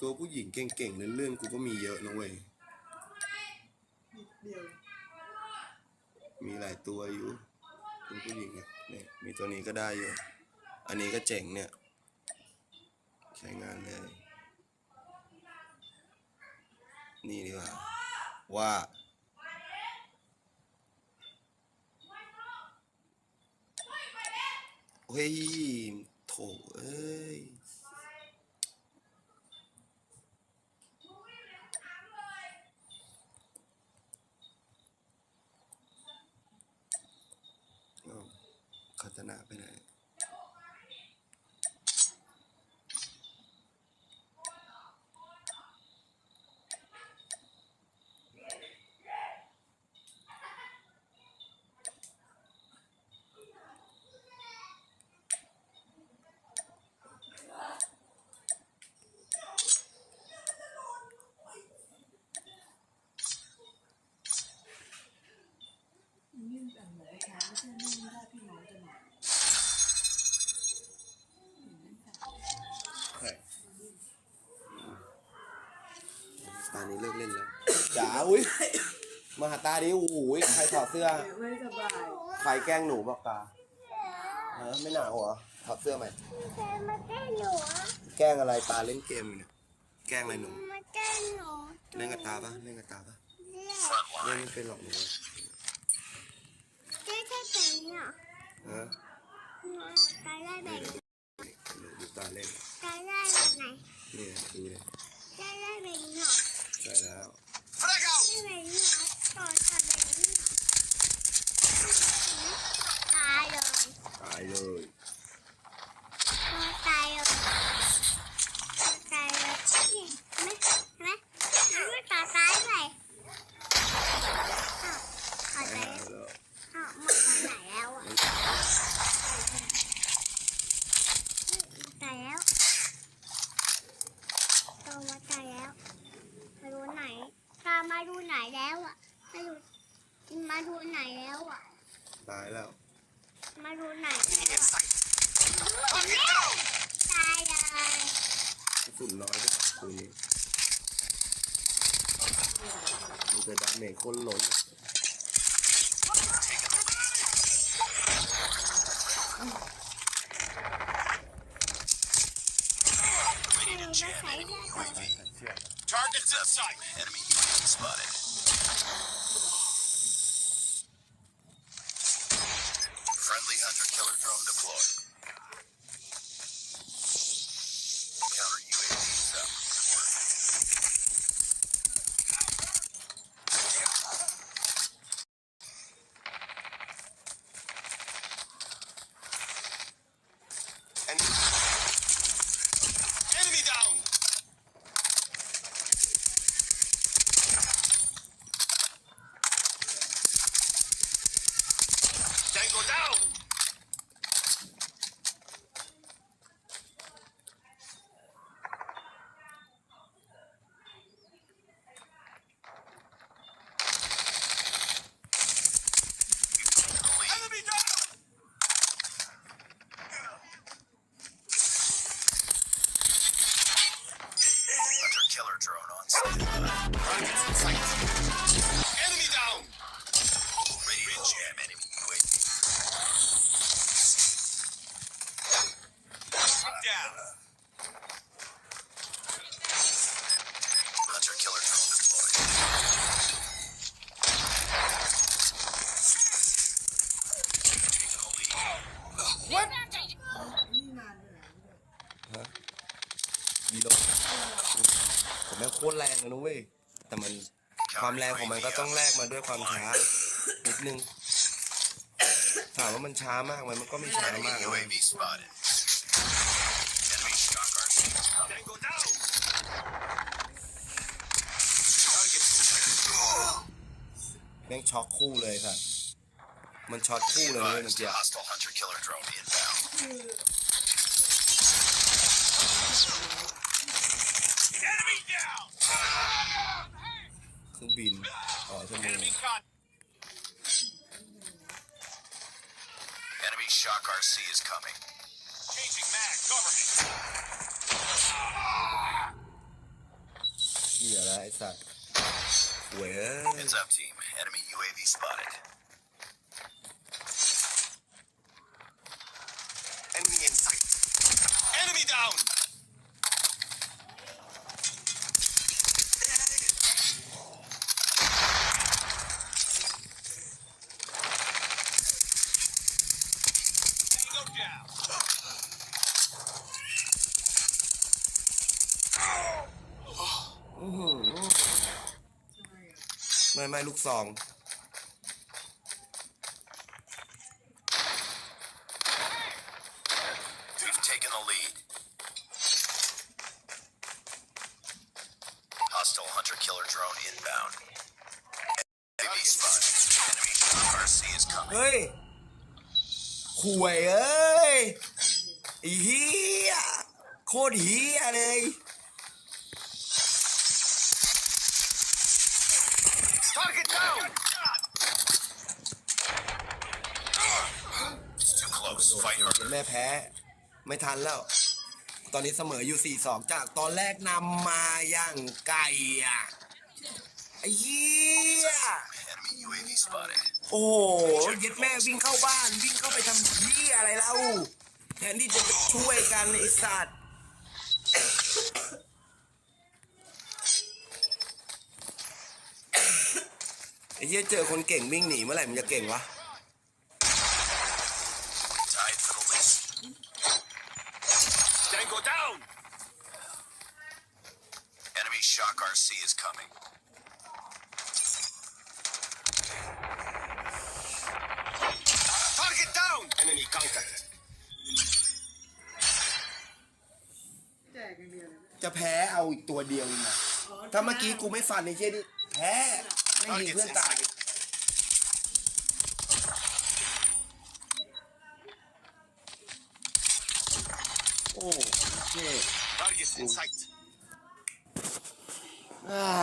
ตัวผู้หญิงเก่งๆเรื่องๆกูก็มีเยอะนะเว้ยมีหลายตัวอยู่ตัวผู้หญิงเนี่ยมีตัวนี้ก็ได้อยู่ อันนี้ก็เจ๋งเนี่ย ใช้งานเลย นี่ดีกว่า ว่าเฮ้ยโถเอ้ย อ้าว คัตนาไปไหน นิ่มจังเลยค่ะไม่ใช่นิ่มได้พี่น้องจะหน่อยเห็นไหมคะ ใช่ตานี้เลิกเล่นแล้ว จ๋าอุ้ยมาหาตาดิโอ้โหใครถอดเสื้อ ไม่สบายใครแกล้งหนูบอกตาฮะไม่หนาวเหรอถอดเสื้อไหมแกมาแกล้งหนูอะแกล้งอะไรตาเล่นเกมอยู่เนี่ยแกล้งอะไรหนูมาแกล้งหนูเล่นกับตาปะเล่นกับตาปะเรียกเล่นไม่เป็นหรอกหนูเจ๊แค่เป็นเนี่ยฮะหนูตายได้แบบหนูดูตาเล่นตายได้แบบไหนนี่ดูเลยตายได้แบบนี้เหรอใช่แล้ว ได้แบบนี้เหรอต่อจากแบบนี้เหรอตายเลย ตายเลยตายเลยตายเลยนี่ไหมไหมมันไม่ตายตายเลยอ้าวเอาตายตายแล้วอ้าวมันไปไหนแล้วอะตายแล้วตอมาตายแล้วมาดูไหนตามาดูไหนแล้วอะมาดูมาดูไหนแล้วอะตายแล้ว มาดูไหนแล้วอะแล้วตายเลยกระสุนน้อยด้วยตัวนี้มันจะดาเมจคนล้นใส่มาใส่ได้ก่อนตายใส่เชือก Targets in sight. Enemy spotted. Friendly hunter killer คตรแรงเลยนะเว้ยแต่มันความแรงของมันก็ต้องแลกมาด้วยความช้านิดนึงถามว่ามันช้ามากไหมมันก็ไม่ช้ามาก Enemy นะเว้ย UAV spotted. Enemy shock RC is coming. Tango down. Targets detected. แม่งช็อกคู่เลยค่ะ มันช็อตคู่เลยนะเว้ยเมื่อ Advised, กี้ hostile เครื่องบิน อ๋อชั่วโมง Enemy caught. Enemy shock RC is coming. Changing mag. Cover me. เหี้ยแล้วไอ้สัตว์หวยเอ้ย Heads up, team. Enemy UAV spotted. Enemy in sight. Enemy down. ไม่ไม่ลูกซอง We've taken the lead. Hostile hunter killer drone inbound. Enemy spotted. Enemy RC is coming. เฮ้ยหวยเอ้ยไอ้เฮียโคตรเฮียเลย Target down. It's too close. Fight เดี๋ยว harder. แม่แพ้ ไม่ทันแล้ว ตอนนี้เสมออยู่ 4-2 จากตอนแรกนำมาอย่างไก่อะไอ้เหี้ย Enemy UAV spotted. โอ้โหเย็ดแม่วิ่งเข้าบ้าน วิ่งเข้าไปทำเหี้ยอะไรเล่าแทนที่จะช่วยกันไอ้สัตว์ ไอ้เหี้ยเจอคนเก่งวิ่งหนีเมื่อไหร่มันจะเก่งวะ Tied for the lead. Tango down. Enemy shock RC is coming. Target down. Enemy contact. แจกอย่างเดียวเลยนะจะแพ้เอาอีกตัวเดียวเองนะถ้าเมื่อกี้กูไม่ฟันในเช่นี่แพ้ ไม่ยิงเพื่อนตายโอ้เจ๊ Targets in sight. อ่า